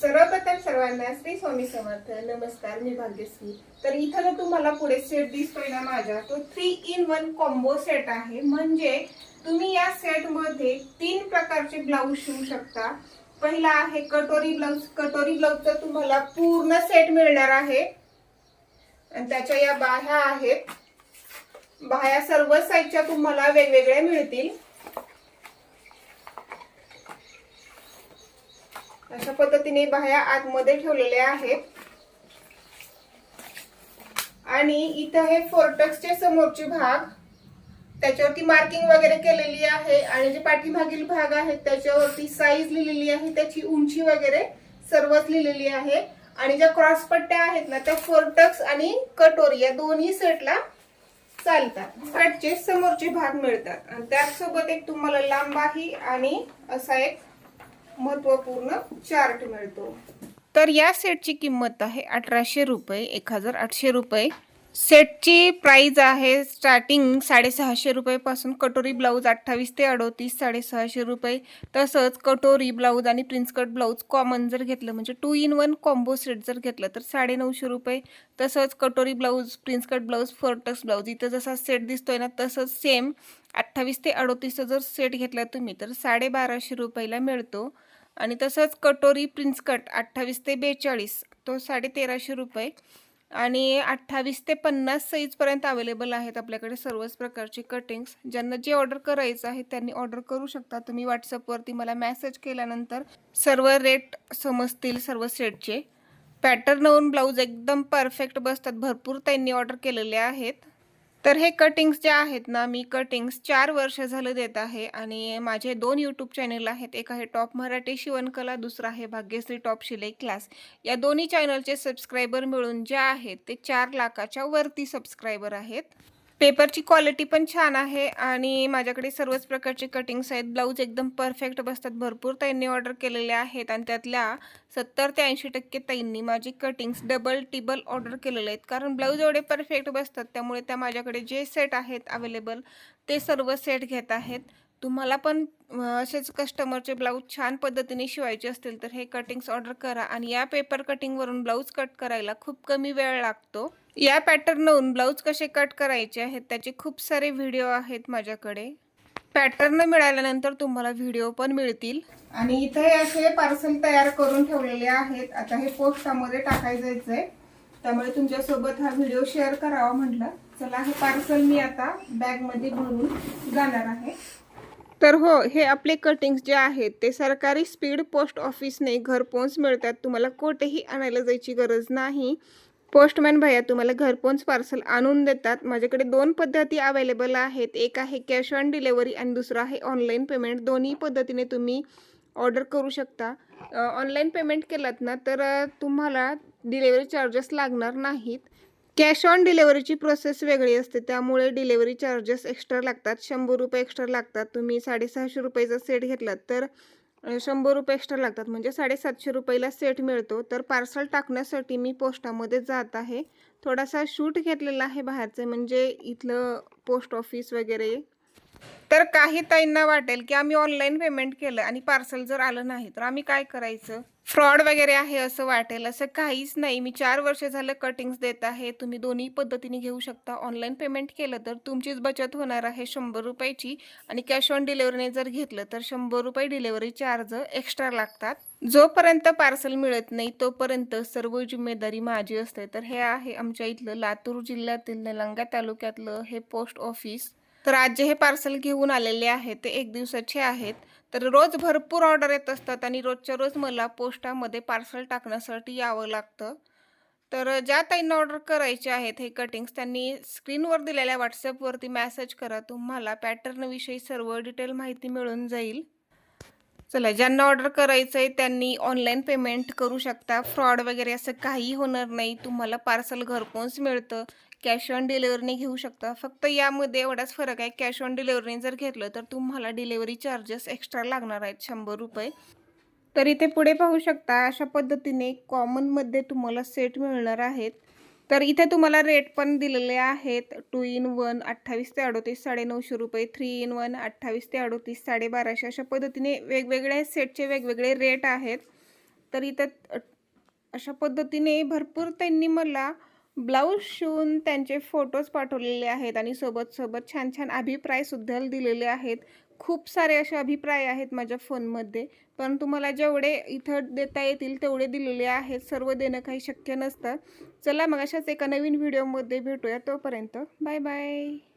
सर्वप्रथम सर्वांना श्री स्वामी समर्थ. नमस्कार मी भाग्यश्री. तर इथं जो तुम्हाला पुढे सेट दिसतोय ना माझ्या तो three in one combo set आहे. म्हणजे तुम्ही या सेटमध्ये तीन प्रकारचे ब्लाऊज शिवू शकता. पहिला आहे कटोरी ब्लाऊज कटोरी ब्लाऊजचा तुम्हाला पूर्ण सेट मिळणार आहे. आणि त्याच्या या बाह्या आहेत. बाह्या सर्व साईजच्या तुम्हाला वेगवेगळ्या मिळतील. अशा पद्धतीने बाह्या आतमध्ये ठेवलेल्या आहेत. आणि इथं हे फोर्टक्सचे समोरचे भाग त्याच्यावरती मार्किंग वगैरे केलेली आहे आणि जे पाठीमागील भाग आहेत त्याच्यावरती साईज लिहिलेली आहे त्याची उंची वगैरे सर्वच लिहिलेली आहे. आणि ज्या क्रॉस पट्ट्या आहेत ना त्या फोर्टक्स आणि कटोरी या दोन्ही सेटला चालतात. कटचे समोरचे भाग मिळतात. आणि त्याचसोबत एक तुम्हाला लांबाही आणि असा एक महत्त्वपूर्ण चार्ट मिळतो. तर या सेटची किंमत आहे अठराशे रुपये एक हजार आठशे रुपये. सेटची प्राईज आहे स्टार्टिंग साडेसहाशे रुपयेपासून कटोरी ब्लाऊज अठ्ठावीस ते अडोतीस साडेसहाशे रुपये. तसंच कटोरी ब्लाऊज आणि प्रिन्स कट ब्लाऊज कॉमन जर घेतलं म्हणजे two in one combo set जर घेतलं तर साडेनऊशे रुपये. तसंच कटोरी blouse prince cut blouse Fortex blouse इथं जसा सेट दिसतोय ना तसंच सेम अठ्ठावीस ते अडोतीसचा जर सेट घेतला तुम्ही तर साडेबाराशे रुपयाला मिळतो. आणि तसंच कटोरी प्रिन्स कट अठ्ठावीस ते बेचाळीस तो साडे तेराशे रुपये. आणि अठ्ठावीस ते पन्नास साईजपर्यंत अवेलेबल आहेत आपल्याकडे सर्वच प्रकारचे कटिंग्स ज्यांना जे ऑर्डर करायचं आहे त्यांनी ऑर्डर करू शकता. तुम्ही व्हॉट्सअपवरती मला मॅसेज केल्यानंतर सर्व रेट समजतील सर्व सेटचे पॅटर्नवरून ब्लाऊज एकदम परफेक्ट बसतात. भरपूर त्यांनी ऑर्डर केलेले आहेत. तर हे कटिंग्स जे आहेत ना मी कटिंग्स चार वर्ष झालं देत आहे आणि माझे दोन यूट्यूब चॅनल आहेत. एक आहे टॉप मराठी शिवणकला दुसरा आहे भाग्यश्री टॉप शिलाई क्लास या दोन्ही चॅनलचे सबस्क्रायबर मिळून जे आहेत ते चार लाखाच्या वरती सबस्क्रायबर आहेत. पेपरची क्वालिटी पण छान आहे आणि माझ्याकडे सर्वच प्रकारचे कटिंग्स आहेत. ब्लाऊज एकदम परफेक्ट बसतात. भरपूर ताईंनी ऑर्डर केलेले आहेत आणि त्यातल्या सत्तर ते ऐंशी टक्के ताईंनी माझी कटिंग्स डबल टिबल ऑर्डर केलेले आहेत. कारण ब्लाऊज एवढे परफेक्ट बसतात त्यामुळे त्या माझ्याकडे जे सेट आहेत अवेलेबल ते सर्व सेट घेत आहेत. तुम्हाला पण असेच कस्टमरचे ब्लाऊज छान पद्धतीने शिवायचे असतील तर हे कटिंग्स ऑर्डर करा. आणि या पेपर कटिंगवरून ब्लाऊज कट करायला खूप कमी वेळ लागतो. या पॅटर्नवरून ब्लाऊज कसे कट करायचे आहेत त्याचे खूप सारे व्हिडिओ आहेत माझ्याकडे. पॅटर्न मिळाल्यानंतर तुम्हाला व्हिडिओ पण मिळतील. आणि इथे असे पार्सल तयार करून ठेवलेले आहेत. आता हे पोस्टामध्ये टाकायचं आहे. त्यामुळे तुमच्यासोबत हा व्हिडिओ शेअर करावा म्हटलं. चला हे पार्सल मी आता बॅगमध्ये भरून जाणार आहे. तर हो हे आपले कटिंग्स जे आहेत ते सरकारी स्पीड पोस्ट ऑफिसने घरपोच मिळतात. तुम्हाला कोठेही आणायला जायची गरज नाही. पोस्टमॅन भैया तुम्हाला घरपोच पार्सल आणून देतात. माझ्याकडे दोन पद्धती अवेलेबल आहेत. एक आहे कॅश ऑन डिलेवरी आणि दुसरं आहे ऑनलाईन पेमेंट दोन्ही पद्धतीने तुम्ही ऑर्डर करू शकता. ऑनलाईन पेमेंट केलात ना तर तुम्हाला डिलेवरी चार्जेस लागणार नाहीत. कॅश ऑन डिलेवरीची प्रोसेस वेगळी असते त्यामुळे डिलेवरी चार्जेस एक्स्ट्रा लागतात. शंभर रुपये एक्स्ट्रा लागतात. तुम्ही साडेसहाशे रुपयेचा सेट घेतलात तर शंभर रुपये एक्स्ट्रा लागतात. म्हणजे साडेसातशे रुपयाला सेट मिळतो. तर पार्सल टाकण्यासाठी मी पोस्टामध्ये जात आहे. थोडासा शूट घेतलेला आहे बाहेरचं म्हणजे इथलं पोस्ट ऑफिस वगैरे. तर काही ताईंना वाटेल की आम्ही ऑनलाईन पेमेंट केलं आणि पार्सल जर आलं नाही तर आम्ही काय करायचं? फ्रॉड वगैरे आहे असं वाटेल असं काहीच नाही. मी चार वर्ष झालं कटिंग्स देत आहे. तुम्ही दोन्ही पद्धतीने घेऊ शकता. ऑनलाईन पेमेंट केलं तर तुमचीच बचत होणार आहे शंभर रुपयाची. आणि कॅश ऑन डिलेवरीने जर घेतलं तर शंभर रुपये डिलेवरी चार्ज एक्स्ट्रा लागतात. जोपर्यंत पार्सल मिळत नाही तोपर्यंत सर्व जिम्मेदारी माझी असते. तर हे आहे आमच्या इथलं लातूर जिल्ह्यातील निलंगा तालुक्यातलं हे पोस्ट ऑफिस तर आज जे हे पार्सल घेऊन आलेले आहेत. ते एक दिवसाचे आहेत. तर रोज भरपूर ऑर्डर येत असतात आणि रोजच्या रोज मला पोस्टामध्ये पार्सल टाकण्यासाठी यावं लागतं. तर ज्या ताईंना ऑर्डर करायचे आहेत हे कटिंग्स त्यांनी स्क्रीनवर दिलेल्या व्हॉट्सअपवरती मॅसेज करा. तुम्हाला पॅटर्नविषयी सर्व डिटेल माहिती मिळून जाईल. चला ज्यांना ऑर्डर करायचं आहे त्यांनी ऑनलाईन पेमेंट करू शकता. फ्रॉड वगैरे असं काही होणार नाही. तुम्हाला पार्सल घरपोच मिळतं. कॅश ऑन डिलेवरीने घेऊ शकता. फक्त यामध्ये एवढाच फरक आहे कॅश ऑन डिलेवरीने जर घेतलं तर तुम्हाला डिलेवरी चार्जेस एक्स्ट्रा लागणार आहेत शंभर रुपये. तर इथे पुढे पाहू शकता अशा पद्धतीने कॉमनमध्ये तुम्हाला सेट मिळणार आहेत. तर इथे तुम्हाला रेट पण दिलेले आहेत टू इन वन अठ्ठावीस ते अडोतीस साडेनऊशे रुपये थ्री इन वन अठ्ठावीस ते अडोतीस साडेबाराशे अशा पद्धतीने वेगवेगळ्या सेटचे वेगवेगळे रेट आहेत. तर इथं अशा पद्धतीने भरपूर त्यांनी मला ब्लाऊज शिवून त्यांचे फोटोज पाठवलेले आहेत आणि सोबत सोबत छान छान अभिप्रायसुद्धा दिलेले आहेत. खूप सारे असे अभिप्राय आहेत माझ्या फोनमध्ये परंतु मला जेवढे इथं देता येतील तेवढे दिलेले आहेत. सर्व देणं काही शक्य नसतं. चला मग अशाच एका नवीन व्हिडिओमध्ये भेटूया तोपर्यंत. Bye bye